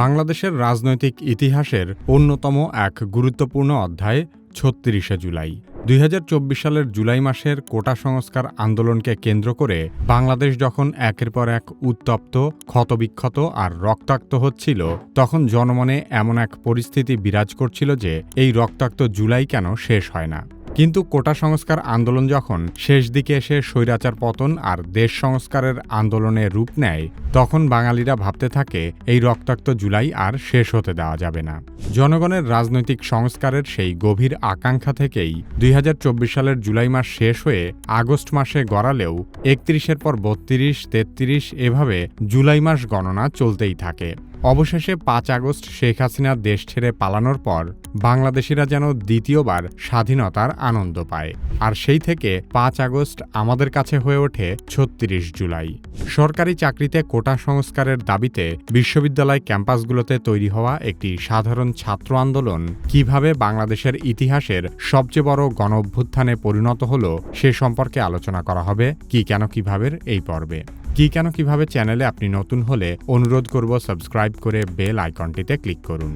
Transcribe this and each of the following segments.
বাংলাদেশের রাজনৈতিক ইতিহাসের অন্যতম এক গুরুত্বপূর্ণ অধ্যায় ছত্রিশে জুলাই। দুই হাজার চব্বিশ সালের জুলাই মাসের কোটা সংস্কার আন্দোলনকে কেন্দ্র করে বাংলাদেশ যখন একের পর এক উত্তপ্ত, ক্ষতবিক্ষত আর রক্তাক্ত হচ্ছিল, তখন জনমনে এমন এক পরিস্থিতি বিরাজ করছিল যে এই রক্তাক্ত জুলাই কেন শেষ হয় না। কিন্তু কোটা সংস্কার আন্দোলন যখন শেষ দিকে এসে স্বৈরাচার পতন আর দেশ সংস্কারের আন্দোলনে রূপ নেয়, তখন বাঙালিরা ভাবতে থাকে, এই রক্তাক্ত জুলাই আর শেষ হতে দেওয়া যাবে না। জনগণের রাজনৈতিক সংস্কারের সেই গভীর আকাঙ্ক্ষা থেকেই দুই হাজার চব্বিশ সালের জুলাই মাস শেষ হয়ে আগস্ট মাসে গড়ালেও একত্রিশের পর বত্রিশ, তেত্রিশ, এভাবে জুলাই মাস গণনা চলতেই থাকে। অবশেষে পাঁচ আগস্ট শেখ হাসিনা দেশ ছেড়ে পালানোর পর বাংলাদেশিরা যেন দ্বিতীয়বার স্বাধীনতার আনন্দ পায়। আর সেই থেকে পাঁচ আগস্ট আমাদের কাছে হয়ে ওঠে ছত্রিশ জুলাই। সরকারি চাকরিতে কোটা সংস্কারের দাবিতে বিশ্ববিদ্যালয় ক্যাম্পাসগুলোতে তৈরি হওয়া একটি সাধারণ ছাত্র আন্দোলন কীভাবে বাংলাদেশের ইতিহাসের সবচেয়ে বড় গণ অভ্যুত্থানে পরিণত হল সে সম্পর্কে আলোচনা করা হবে, কি কেন কীভাবে এই পর্বে। কি কেন, কীভাবে চ্যানেলে আপনি নতুন হলে অনুরোধ করব সাবস্ক্রাইব করে বেল আইকনটিতে ক্লিক করুন।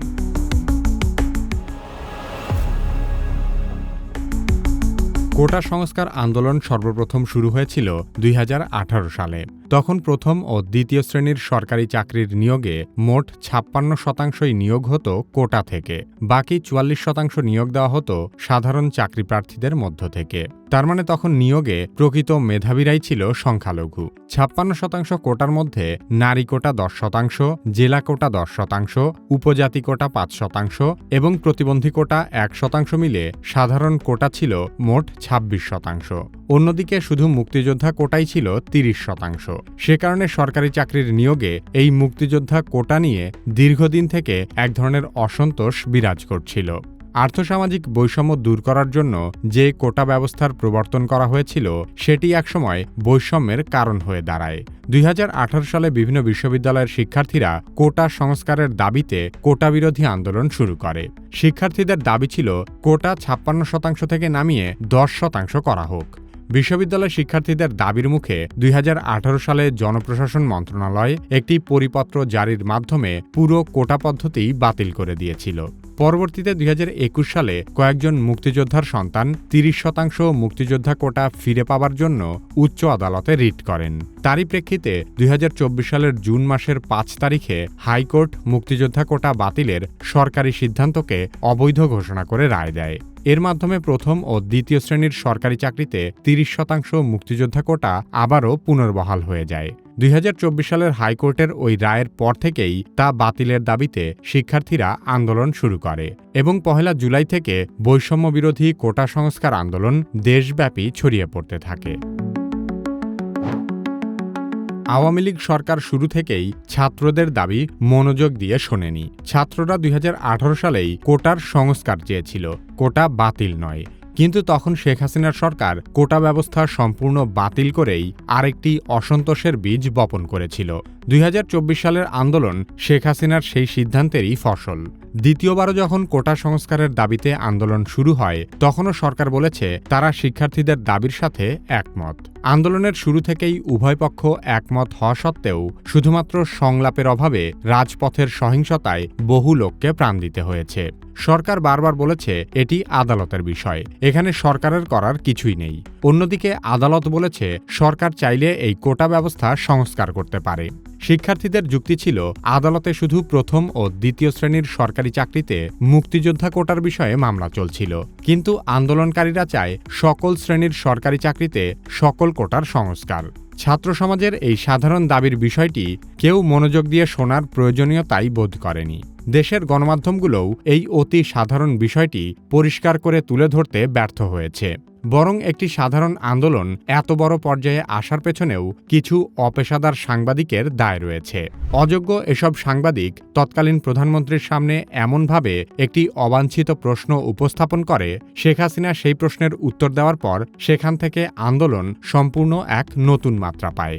কোটা সংস্কার আন্দোলন সর্বপ্রথম শুরু হয়েছিল দুই হাজার আঠারো সালে। তখন প্রথম ও দ্বিতীয় শ্রেণির সরকারি চাকরির নিয়োগে মোট ছাপ্পান্ন শতাংশই নিয়োগ হতো কোটা থেকে। বাকি চুয়াল্লিশ শতাংশ নিয়োগ দেওয়া হতো সাধারণ চাকরি প্রার্থীদের মধ্য থেকে। তার মানে তখন নিয়োগে প্রকৃত মেধাবীরাই ছিল সংখ্যালঘু। ছাপ্পান্ন শতাংশ কোটার মধ্যে নারী কোটা দশ শতাংশ, জেলা কোটা দশ শতাংশ, উপজাতি কোটা পাঁচ শতাংশ এবং প্রতিবন্ধী কোটা এক শতাংশ মিলে সাধারণ কোটা ছিল মোট ছাব্বিশ শতাংশ। অন্যদিকে শুধু মুক্তিযোদ্ধা কোটাই ছিল তিরিশ শতাংশ। সে কারণে সরকারি চাকরির নিয়োগে এই মুক্তিযোদ্ধা কোটা নিয়ে দীর্ঘদিন থেকে এক ধরনের অসন্তোষ বিরাজ করছিল। আর্থসামাজিক বৈষম্য দূর করার জন্য যে কোটা ব্যবস্থার প্রবর্তন করা হয়েছিল, সেটি একসময় বৈষম্যের কারণ হয়ে দাঁড়ায়। দুই হাজার আঠারো সালে বিভিন্ন বিশ্ববিদ্যালয়ের শিক্ষার্থীরা কোটা সংস্কারের দাবিতে কোটা বিরোধী আন্দোলন শুরু করে। শিক্ষার্থীদের দাবি ছিল, কোটা ছাপ্পান্ন শতাংশ থেকে নামিয়ে দশ শতাংশ করা হোক। বিশ্ববিদ্যালয় শিক্ষার্থীদের দাবির মুখে দুই হাজার আঠারো সালে জনপ্রশাসন মন্ত্রণালয় একটি পরিপত্র জারির মাধ্যমে পুরো কোটা পদ্ধতি বাতিল করে দিয়েছিল। পরবর্তীতে দুই হাজার একুশ সালে কয়েকজন মুক্তিযোদ্ধার সন্তান তিরিশ শতাংশ মুক্তিযোদ্ধা কোটা ফিরে পাবার জন্য উচ্চ আদালতে রিট করেন। তারই প্রেক্ষিতে দুই হাজার চব্বিশ সালের জুন মাসের পাঁচ তারিখে হাইকোর্ট মুক্তিযোদ্ধা কোটা বাতিলের সরকারি সিদ্ধান্তকে অবৈধ ঘোষণা করে রায় দেয়। এর মাধ্যমে প্রথম ও দ্বিতীয় শ্রেণির সরকারি চাকরিতে তিরিশ শতাংশ মুক্তিযোদ্ধা কোটা আবারও পুনর্বহাল হয়ে যায়। দুই হাজার চব্বিশ সালের হাইকোর্টের ওই রায়ের পর থেকেই তা বাতিলের দাবিতে শিক্ষার্থীরা আন্দোলন শুরু করে এবং পহেলা জুলাই থেকে বৈষম্য বিরোধী কোটা সংস্কার আন্দোলন দেশব্যাপী ছড়িয়ে পড়তে থাকে। আওয়ামী লীগ সরকার শুরু থেকেই ছাত্রদের দাবি মনোযোগ দিয়ে শোনেনি। ছাত্ররা দুই হাজার আঠারো সালেই কোটার সংস্কার চেয়েছিল। কোটা বাতিল নয়। কিন্তু তখন শেখ হাসিনার সরকার কোটা ব্যবস্থা সম্পূর্ণ বাতিল করেই আরেকটি অসন্তোষের বীজ বপন করেছিল। দুই হাজার চব্বিশ সালের আন্দোলন শেখ হাসিনার সেই সিদ্ধান্তেরই ফসল। দ্বিতীয়বারও যখন কোটা সংস্কারের দাবিতে আন্দোলন শুরু হয়, তখনও সরকার বলেছে তারা শিক্ষার্থীদের দাবির সাথে একমত। আন্দোলনের শুরু থেকেই উভয় পক্ষ একমত হওয়া সত্ত্বেও শুধুমাত্র সংলাপের অভাবে রাজপথের সহিংসতায় বহু লোককে প্রাণ দিতে হয়েছে। সরকার বারবার বলেছে এটি আদালতের বিষয়। এখানে সরকারের করার কিছুই নেই। অন্যদিকে আদালত বলেছে, সরকার চাইলে এই কোটা ব্যবস্থা সংস্কার করতে পারে। শিক্ষার্থীদের যুক্তি ছিল, আদালতে শুধু প্রথম ও দ্বিতীয় শ্রেণির সরকারি চাকরিতে মুক্তিযোদ্ধা কোটার বিষয়ে মামলা চলছিল। কিন্তু আন্দোলনকারীরা চায়, সকল শ্রেণির সরকারি চাকরিতে সকল কোটার সংস্কার। ছাত্র সমাজের এই সাধারণ দাবির বিষয়টি কেউ মনোযোগ দিয়ে শোনার প্রয়োজনীয়তাই বোধ করেনি। দেশের গণমাধ্যমগুলোও এই অতি সাধারণ বিষয়টি পরিষ্কার করে তুলে ধরতে ব্যর্থ হয়েছে। বরং একটি সাধারণ আন্দোলন এত বড় পর্যায়ে আসার পেছনেও কিছু অপেশাদার সাংবাদিকের দায় রয়েছে। অযোগ্য এসব সাংবাদিক তৎকালীন প্রধানমন্ত্রীর সামনে এমনভাবে একটি অবাঞ্ছিত প্রশ্ন উপস্থাপন করে, শেখ হাসিনা সেই প্রশ্নের উত্তর দেওয়ার পর সেখান থেকে আন্দোলন সম্পূর্ণ এক নতুন মাত্রা পায়।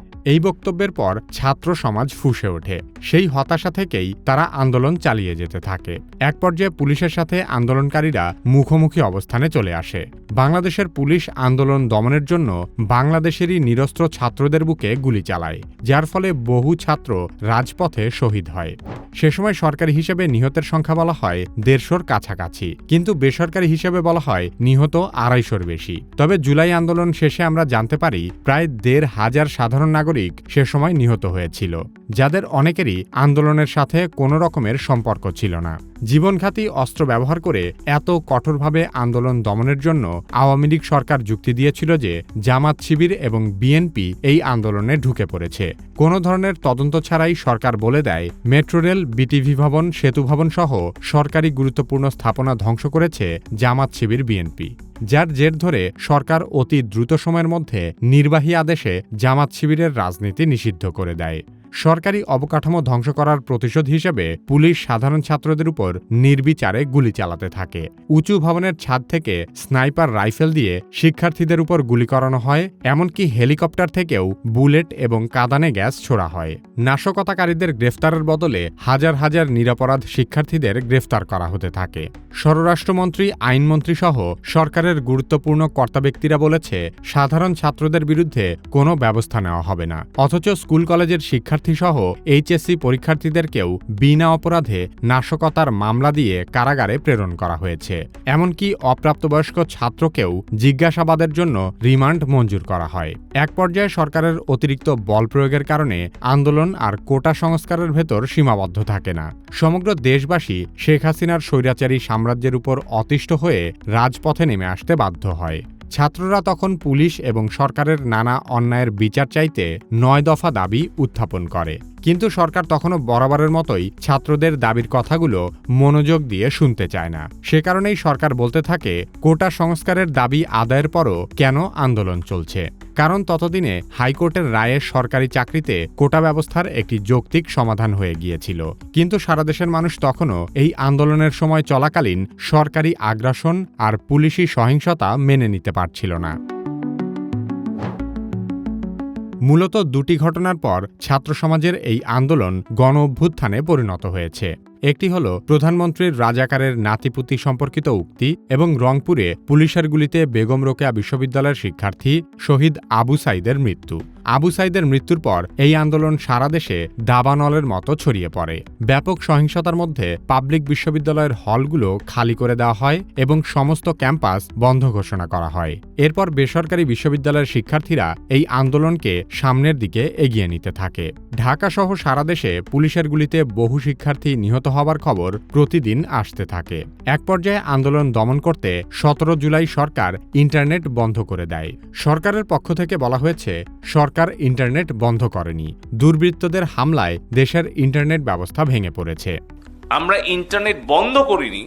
এই বক্তব্যের পর ছাত্র সমাজ ফুঁসে ওঠে। সেই হতাশা থেকেই তারা আন্দোলন চালিয়ে যেতে থাকে। এক পর্যায়ে পুলিশের সাথে আন্দোলনকারীরা মুখোমুখি অবস্থানে চলে আসে। বাংলাদেশের পুলিশ আন্দোলন দমনের জন্য বাংলাদেশেরই নিরস্ত্র ছাত্রদের বুকে গুলি চালায়, যার ফলে বহু ছাত্র রাজপথে শহীদ হয়। সে সময় সরকারি হিসেবে নিহতের সংখ্যা বলা হয় দেড়শোর কাছাকাছি, কিন্তু বেসরকারি হিসেবে বলা হয় নিহত আড়াইশোর বেশি। তবে জুলাই আন্দোলন শেষে আমরা জানতে পারি, প্রায় দেড় হাজার সাধারণ নাগরিক সে সময় নিহত হয়েছিল যাদের অনেকেরই আন্দোলনের সাথে কোনো রকমের সম্পর্ক ছিল না। জীবনঘাতী অস্ত্র ব্যবহার করে এত কঠোরভাবে আন্দোলন দমনের জন্য আওয়ামী লীগ সরকার যুক্তি দিয়েছিল যে জামাত শিবির এবং বিএনপি এই আন্দোলনে ঢুকে পড়েছে। কোনো ধরনের তদন্ত ছাড়াই সরকার বলে দেয়, মেট্রো রেল, বিটিভি ভবন, সেতু ভবন সহ সরকারি গুরুত্বপূর্ণ স্থাপনা ধ্বংস করেছে জামাত শিবির বিএনপি। যার জের ধরে সরকার অতি দ্রুত সময়ের মধ্যে নির্বাহী আদেশে জামাত শিবিরের রাজনীতি নিষিদ্ধ করে দেয়। সরকারি অবকাঠামো ধ্বংস করার প্রতিশোধ হিসেবে পুলিশ সাধারণ ছাত্রদের উপর নির্বিচারে গুলি চালাতে থাকে। উঁচু ভবনের ছাদ থেকে স্নাইপার রাইফেল দিয়ে শিক্ষার্থীদের উপর গুলি করানো হয়, এমনকি হেলিকপ্টার থেকেও বুলেট এবং কাদানে গ্যাস ছোড়া হয়। নাশকতাকারীদের গ্রেফতারের বদলে হাজার হাজার নিরাপরাধ শিক্ষার্থীদের গ্রেফতার করা হতে থাকে। স্বরাষ্ট্রমন্ত্রী আইনমন্ত্রী সহ সরকারের গুরুত্বপূর্ণ কর্তা ব্যক্তিরা বলেছে, সাধারণ ছাত্রদের বিরুদ্ধে কোনো ব্যবস্থা নেওয়া হবে না। অথচ স্কুল কলেজের শিক্ষার্থী সহ এইচএসসি পরীক্ষার্থীদেরকেও বিনা অপরাধে নাশকতার মামলা দিয়ে কারাগারে প্রেরণ করা হয়েছে। এমনকি অপ্রাপ্তবয়স্ক ছাত্রকেও জিজ্ঞাসাবাদের জন্য রিমান্ড মঞ্জুর করা হয়। এক পর্যায়ে সরকারের অতিরিক্ত বল প্রয়োগের কারণে আন্দোলন আর কোটা সংস্কারের ভেতর সীমাবদ্ধ থাকে না। সমগ্র দেশবাসী শেখ হাসিনার স্বৈরাচারী সাম্রাজ্যের উপর অতিষ্ঠ হয়ে রাজপথে নেমে আসতে বাধ্য হয়। ছাত্ররা তখন পুলিশ এবং সরকারের নানা অন্যায়ের বিচার চাইতে নয় দফা দাবি উত্থাপন করে। কিন্তু সরকার তখনও বরাবরের মতোই ছাত্রদের দাবির কথাগুলো মনোযোগ দিয়ে শুনতে চায় না। সে কারণেই সরকার বলতে থাকে, কোটা সংস্কারের দাবি আদায়ের পরও কেন আন্দোলন চলছে? কারণ ততদিনে হাইকোর্টের রায়ে সরকারি চাকরিতে কোটা ব্যবস্থার একটি যৌক্তিক সমাধান হয়ে গিয়েছিল। কিন্তু সারা দেশের মানুষ তখনও এই আন্দোলনের সময় চলাকালীন সরকারি আগ্রাসন আর পুলিশি সহিংসতা মেনে নিতে পারছিল না। মূলত দুটি ঘটনার পর ছাত্র সমাজের এই আন্দোলন গণ অভ্যুত্থানে পরিণত হয়েছে। একটি হল প্রধানমন্ত্রীর রাজাকারের নাতিপুতি সম্পর্কিত উক্তি এবং রংপুরে পুলিশের গুলিতে বেগম রোকেয়া বিশ্ববিদ্যালয়ের শিক্ষার্থী শহীদ আবু সাইদের মৃত্যু। আবু সাইদের মৃত্যুর পর এই আন্দোলন সারা দেশে দাবানলের মতো ছড়িয়ে পড়ে। ব্যাপক সহিংসতার মধ্যে পাবলিক বিশ্ববিদ্যালয়ের হলগুলো খালি করে দেওয়া হয় এবং সমস্ত ক্যাম্পাস বন্ধ ঘোষণা করা হয়। এরপর বেসরকারি বিশ্ববিদ্যালয়ের শিক্ষার্থীরা এই আন্দোলনকে সামনের দিকে এগিয়ে নিতে থাকে। ঢাকা সহ সারা দেশে পুলিশের গুলিতে বহু শিক্ষার্থী নিহত হবার খবর প্রতিদিন আসতে থাকে। এক পর্যায়ে আন্দোলন দমন করতে সতেরো জুলাই সরকার ইন্টারনেট বন্ধ করে দেয়। সরকারের পক্ষ থেকে বলা হয়েছে, সরকার ইন্টারনেট বন্ধ করেনি। দুর্বৃত্তদের হামলায় দেশের ইন্টারনেট ব্যবস্থা ভেঙে পড়েছে। আমরা ইন্টারনেট বন্ধ করিনি।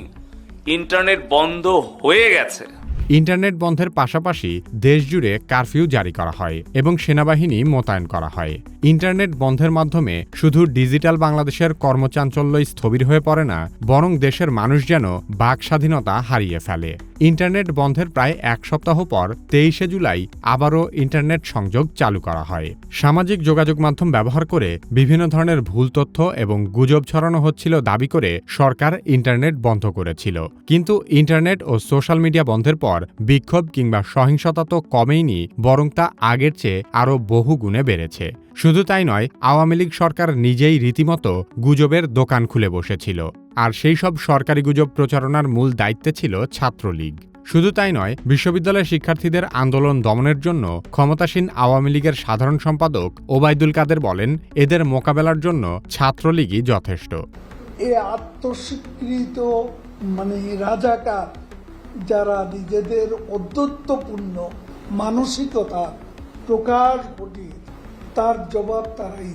ইন্টারনেট বন্ধ হয়ে গেছে। ইন্টারনেট বন্ধের পাশাপাশি দেশজুড়ে কারফিউ জারি করা হয় এবং সেনাবাহিনী মোতায়েন করা হয়। ইন্টারনেট বন্ধের মাধ্যমে শুধু ডিজিটাল বাংলাদেশের কর্মচাঞ্চল্যই স্থবির হয়ে পড়ে না, বরং দেশের মানুষ যেন বাক স্বাধীনতা হারিয়ে ফেলে। ইন্টারনেট বন্ধের প্রায় এক সপ্তাহ পর তেইশে জুলাই আবারও ইন্টারনেট সংযোগ চালু করা হয়। সামাজিক যোগাযোগ মাধ্যম ব্যবহার করে বিভিন্ন ধরনের ভুল তথ্য এবং গুজব ছড়ানো হচ্ছিল দাবি করে সরকার ইন্টারনেট বন্ধ করেছিল। কিন্তু ইন্টারনেট ও সোশ্যাল মিডিয়া বন্ধের পর বিক্ষোভ কিংবা সহিংসতা তো কমেইনি, বরং তা আগের চেয়ে আরও বহু গুণে বেড়েছে। শুধু তাই নয়, আওয়ামী লীগ সরকার নিজেই রীতিমতো গুজবের দোকান খুলে বসেছিল। আর সেই সব সরকারি গুজব প্রচারণার মূল দায়িত্বে ছিল ছাত্রলীগ। শুধু তাই নয়, বিশ্ববিদ্যালয়ের শিক্ষার্থীদের আন্দোলন দমনের জন্য ক্ষমতাসীন আওয়ামী লীগের সাধারণ সম্পাদক ওবায়দুল কাদের বলেন, এদের মোকাবেলার জন্য ছাত্রলীগই যথেষ্ট। এ আত্মস্বীকৃত মানে রাজাকার যারা নিজেদের অদ্যত্বপূর্ণ মানসিকতা প্রকাশ ঘটিয়ে তার জবাব তারাই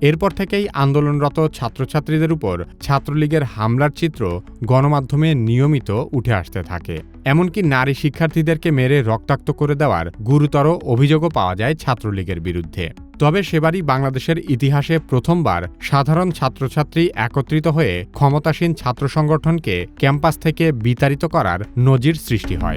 এরপর থেকেই আন্দোলনরত ছাত্রছাত্রীদের উপর ছাত্রলীগের হামলার চিত্র গণমাধ্যমে নিয়মিত উঠে আসতে থাকে। এমনকি নারী শিক্ষার্থীদেরকে মেরে রক্তাক্ত করে দেওয়ার গুরুতর অভিযোগও পাওয়া যায় ছাত্রলীগের বিরুদ্ধে। তবে সেবারই বাংলাদেশের ইতিহাসে প্রথমবার সাধারণ ছাত্রছাত্রী একত্রিত হয়ে ক্ষমতাসীন ছাত্র সংগঠনকে ক্যাম্পাস থেকে বিতাড়িত করার নজির সৃষ্টি হয়।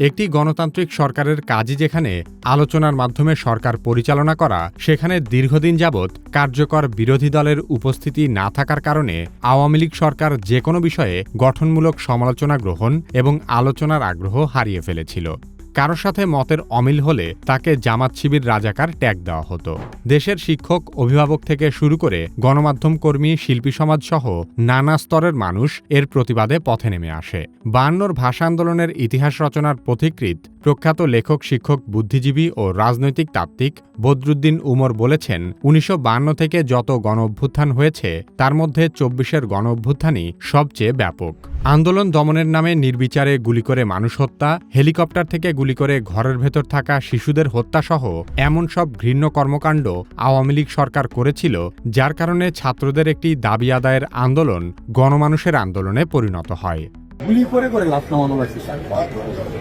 একটি গণতান্ত্রিক সরকারের কাজই যেখানে আলোচনার মাধ্যমে সরকার পরিচালনা করা, সেখানে দীর্ঘদিন যাবৎ কার্যকর বিরোধী দলের উপস্থিতি না থাকার কারণে আওয়ামী লীগ সরকার যে কোনো বিষয়ে গঠনমূলক সমালোচনা গ্রহণ এবং আলোচনার আগ্রহ হারিয়ে ফেলেছিল। কারও সাথে মতের অমিল হলে তাকে জামাত শিবির রাজাকার ট্যাগ দেওয়া হতো। দেশের শিক্ষক, অভিভাবক থেকে শুরু করে গণমাধ্যম কর্মী, শিল্পী সমাজ সহ নানা স্তরের মানুষ এর প্রতিবাদে পথে নেমে আসে। বায়ান্নর ভাষা আন্দোলনের ইতিহাস রচনার পথিকৃৎ প্রখ্যাত লেখক, শিক্ষক, বুদ্ধিজীবী ও রাজনৈতিক তাত্ত্বিক বদরুদ্দিন উমর বলেছেন, উনিশশো থেকে যত গণ অভ্যুত্থান হয়েছে, তার মধ্যে চব্বিশের গণ অভ্যুত্থানই সবচেয়ে ব্যাপক। আন্দোলন দমনের নামে নির্বিচারে গুলি করে মানুষ হত্যা, হেলিকপ্টার থেকে গুলি করে ঘরের ভেতর থাকা শিশুদের হত্যাসহ এমন সব ঘৃণ্য কর্মকাণ্ড আওয়ামী লীগ সরকার করেছিল, যার কারণে ছাত্রদের একটি দাবি আদায়ের আন্দোলন গণমানুষের আন্দোলনে পরিণত হয়। গুলি করে করে লাগছে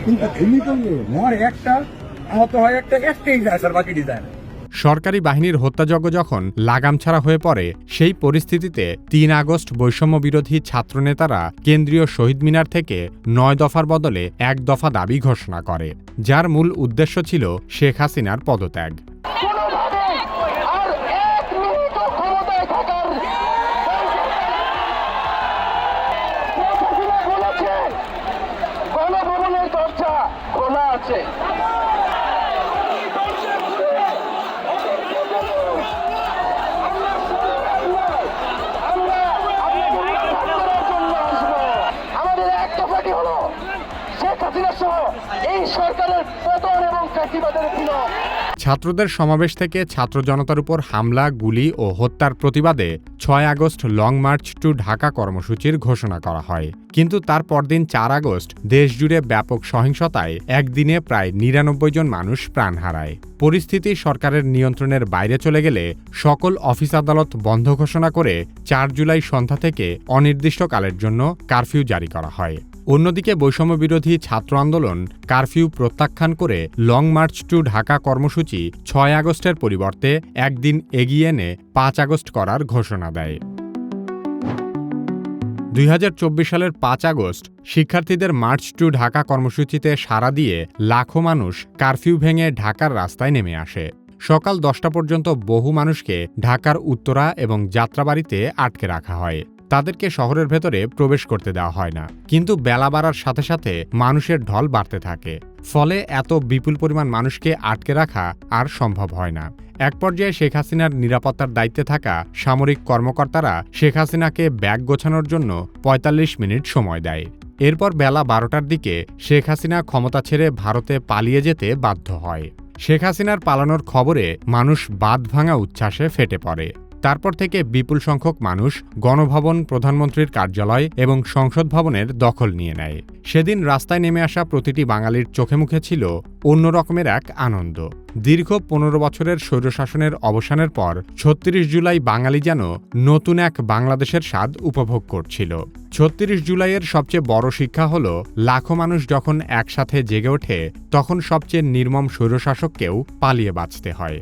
কিন্তু একটা, আহত হয় একটা, একটাই যায়, স্যার, বাকি ডিজাইন। সরকারি বাহিনীর হত্যাযজ্ঞ যখন লাগাম ছাড়া হয়ে পড়ে, সেই পরিস্থিতিতে তিন আগস্ট বৈষম্য বিরোধী ছাত্রনেতারা কেন্দ্রীয় শহীদ মিনার থেকে নয় দফার বদলে এক দফা দাবি ঘোষণা করে, যার মূল উদ্দেশ্য ছিল শেখ হাসিনার পদত্যাগ। ছাত্রদের সমাবেশ থেকে ছাত্র জনতার উপর হামলা, গুলি ও হত্যার প্রতিবাদে ছয় August long march to Dhaka কর্মসূচির ঘোষণা করা হয়। কিন্তু তার পরদিন চার আগস্ট দেশজুড়ে ব্যাপক সহিংসতায় একদিনে প্রায় নিরানব্বই জন মানুষ প্রাণ হারায়। পরিস্থিতি সরকারের নিয়ন্ত্রণের বাইরে চলে গেলে সকল অফিস আদালত বন্ধ ঘোষণা করে চার জুলাই সন্ধ্যা থেকে অনির্দিষ্টকালের জন্য কারফিউ জারি করা হয়। অন্যদিকে বৈষম্য বিরোধী ছাত্র আন্দোলন কারফিউ প্রত্যাখ্যান করে লং মার্চ টু ঢাকা কর্মসূচি ছয় আগস্টের পরিবর্তে একদিন এগিয়ে এনে পাঁচ আগস্ট করার ঘোষণা দেয়। দুই হাজার চব্বিশ সালের পাঁচ আগস্ট শিক্ষার্থীদের মার্চ টু ঢাকা কর্মসূচিতে সাড়া দিয়ে লাখো মানুষ কারফিউ ভেঙে ঢাকার রাস্তায় নেমে আসে। সকাল দশটা পর্যন্ত বহু মানুষকে ঢাকার উত্তরা এবং যাত্রাবাড়িতে আটকে রাখা হয়। তাদেরকে শহরের ভেতরে প্রবেশ করতে দেওয়া হয় না। কিন্তু বেলা বাড়ার সাথে সাথে মানুষের ঢল বাড়তে থাকে। ফলে এত বিপুল পরিমাণ মানুষকে আটকে রাখা আর সম্ভব হয় না। এক পর্যায়ে শেখ হাসিনার নিরাপত্তার দায়িত্বে থাকা সামরিক কর্মকর্তারা শেখ হাসিনাকে ব্যাগ গোছানোর জন্য ৪৫ মিনিট সময় দেয়। এরপর বেলা বারোটার দিকে শেখ হাসিনা ক্ষমতা ছেড়ে ভারতে পালিয়ে যেতে বাধ্য হয়। শেখ হাসিনার পালানোর খবরে মানুষ বাঁধ ভাঙা উচ্ছ্বাসে ফেটে পড়ে। তারপর থেকে বিপুল সংখ্যক মানুষ গণভবন, প্রধানমন্ত্রীর কার্যালয় এবং সংসদ ভবনের দখল নিয়ে নেয়। সেদিন রাস্তায় নেমে আসা প্রতিটি বাঙালির চোখে মুখে ছিল অন্য রকমের এক আনন্দ। দীর্ঘ পনেরো বছরের স্বৈরশাসনের অবসানের পর ছত্রিশ জুলাই বাঙালি যেন নতুন এক বাংলাদেশের স্বাদ উপভোগ করছিল। ছত্রিশ জুলাইয়ের সবচেয়ে বড় শিক্ষা হল, লাখো মানুষ যখন একসাথে জেগে ওঠে, তখন সবচেয়ে নির্মম স্বৈরশাসককেও পালিয়ে বাঁচতে হয়।